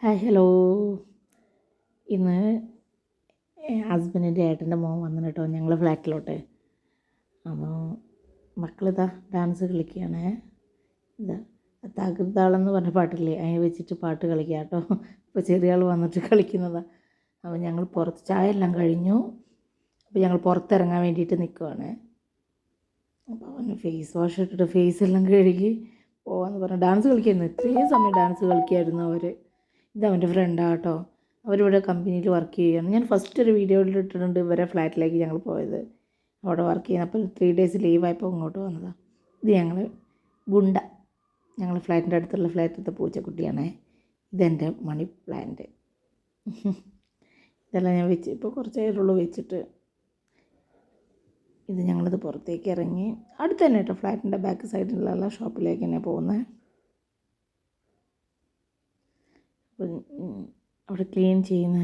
Hi hello. ഇന്ന് ഹസ്ബൻഡിന്റെ ഏട്ടന്റെ മോൻ വന്നു കേട്ടോ ഞങ്ങൾ ഫ്ലാറ്റിലോട്ട്. അപ്പോൾ മക്കളിതാ ഡാൻസ് കളിക്കുകയാണ് ഇതാ തകൃതാളെന്ന് പറഞ്ഞ പാട്ടില്ലേ? അതിനെ വെച്ചിട്ട് പാട്ട് കളിക്കുക കേട്ടോ ഇപ്പോൾ ചെറിയ ആൾ വന്നിട്ട് കളിക്കുന്നതാണ് അപ്പോൾ ഞങ്ങൾ പുറത്ത് ചായ എല്ലാം കഴിഞ്ഞു. അപ്പോൾ ഞങ്ങൾ പുറത്തിറങ്ങാൻ വേണ്ടിയിട്ട് നിൽക്കുവാണ് അപ്പോൾ അവന് ഫേസ് വാഷ് ഇട്ടിട്ട് ഫേസ് എല്ലാം കഴുകി പോവാന്ന് പറഞ്ഞു. ഡാൻസ് കളിക്കായിരുന്നു. ഇത്രയും സമയം ഡാൻസ് കളിക്കായിരുന്നു അവർ ഇത് അവന്റെ ഫ്രണ്ടാണ് കേട്ടോ അവരിവിടെ കമ്പനിയിൽ വർക്ക് ചെയ്യുകയാണ്. ഞാൻ ഫസ്റ്റ് ഒരു വീഡിയോയിൽ ഇട്ടിട്ടുണ്ട് ഇവരെ ഫ്ലാറ്റിലേക്ക് ഞങ്ങൾ പോയത്. അവിടെ വർക്ക് ചെയ്യുന്നത് അപ്പോൾ ത്രീ ഡേയ്സ് ലീവായപ്പോൾ ഇങ്ങോട്ട് വന്നതാണ് ഇത് ഞങ്ങൾ ഗുണ്ട. ഞങ്ങൾ ഫ്ലാറ്റിന്റെ അടുത്തുള്ള ഫ്ലാറ്റിലത്തെ പൂച്ചക്കുട്ടിയാണേ. ഇതെന്റെ മണി പ്ലാന്റ് ഇതെല്ലാം ഞാൻ വെച്ച് ഇപ്പോൾ കുറച്ച് വെച്ചിട്ട്. ഇത് ഞങ്ങളിത് പുറത്തേക്ക് ഇറങ്ങി അടുത്ത് തന്നെ കേട്ടോ ഫ്ലാറ്റിന്റെ ബാക്ക് സൈഡിലുള്ള ഷോപ്പിലേക്ക് തന്നെ പോകുന്നത് അവിടെ ക്ലീൻ ചെയ്യുന്ന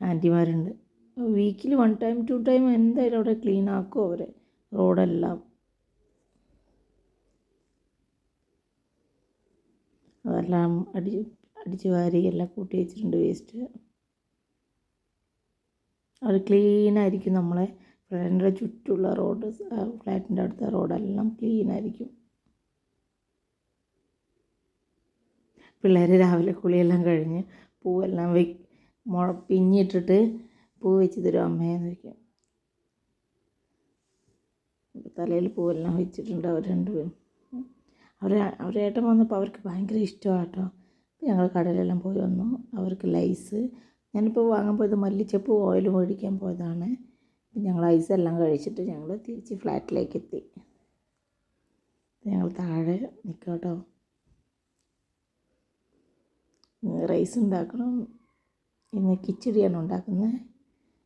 ആന്റിമാരുണ്ട്. വീക്കിൽ വൺ ടൈം ടു ടൈം എന്തായാലും അവിടെ ക്ലീൻ ആക്കും അവർ റോഡെല്ലാം. അതെല്ലാം അടി അടിച്ച് വാരി എല്ലാം കൂട്ടി വെച്ചിട്ടുണ്ട് വേസ്റ്റ് അവർ ക്ലീനായിരിക്കും നമ്മളെ ഫ്ലാറ്റിന്റെ ചുറ്റുമുള്ള റോഡ് ഫ്ലാറ്റിന്റെ അടുത്ത റോഡെല്ലാം ക്ലീനായിരിക്കും പിള്ളേർ രാവിലെ കുളിയെല്ലാം കഴിഞ്ഞ് പൂവെല്ലാം വെ മുള പിഞ്ഞിട്ടിട്ട് പൂ വെച്ച് തരും അമ്മയെന്ന് വയ്ക്കും തലയിൽ പൂവെല്ലാം വെച്ചിട്ടുണ്ട് അവർ രണ്ടുപേരും. അവർ അവരുടെ ഏട്ടൻ വന്നപ്പോൾ അവർക്ക് ഭയങ്കര ഇഷ്ടമാട്ടോ. ഞങ്ങൾ കടലെല്ലാം പോയി വന്നു. അവർക്ക് ലൈസ്. ഞാനിപ്പോൾ വാങ്ങാൻ പോയത് മല്ലിച്ചപ്പ് ഓയിൽ മേടിക്കാൻ പോയതാണ്. ഞങ്ങൾ ഐസ് എല്ലാം കഴിച്ചിട്ട് ഞങ്ങൾ തിരിച്ച് ഫ്ലാറ്റിലേക്ക് എത്തി. ഞങ്ങൾ താഴെ നിൽക്കാം കേട്ടോ റൈസ് ഉണ്ടാക്കണം ഇന്ന് കിച്ചടിയാണ് ഉണ്ടാക്കുന്നത്.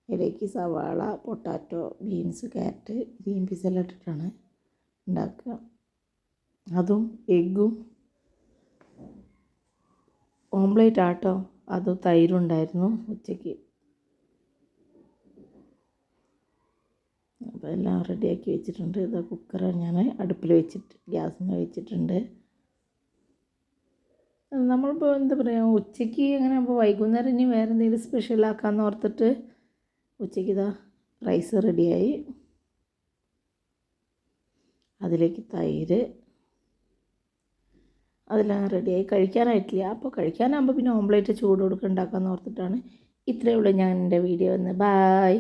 ഇടയ്ക്ക് സവാള potato beans carrot green peas എല്ലാം ഇട്ടിട്ടാണ് ഉണ്ടാക്കുക. അതും എഗ്ഗും. ഓംലേറ്റ് ആട്ടോ. അതും തൈരുണ്ടായിരുന്നു ഉച്ചയ്ക്ക്. അപ്പോൾ എല്ലാം റെഡിയാക്കി വെച്ചിട്ടുണ്ട്. ഇത് കുക്കർ ഞാൻ അടുപ്പിൽ വെച്ചിട്ട് ഗ്യാസിൽ വെച്ചിട്ടുണ്ട്. നമ്മളിപ്പോൾ എന്താ പറയുക ഉച്ചയ്ക്ക് അങ്ങനെ അപ്പോൾ വൈകുന്നേരം ഇനി വേറെ എന്തെങ്കിലും സ്പെഷ്യൽ ആക്കാമെന്ന് ഓർത്തിട്ട് ഉച്ചയ്ക്ക് ഇതാ റൈസ് റെഡിയായി അതിലേക്ക് തൈര്. അതെല്ലാം റെഡിയായി കഴിക്കാനായിട്ടില്ല. അപ്പോൾ കഴിക്കാനാകുമ്പോൾ പിന്നെ ഓംലേറ്റ് ചൂട് കൊടുക്കുക ഉണ്ടാക്കാമെന്ന് ഓർത്തിട്ടാണ് ഇത്രയേ ഉള്ളൂ ഞാൻ എന്റെ വീഡിയോ ഒന്ന് ബായ്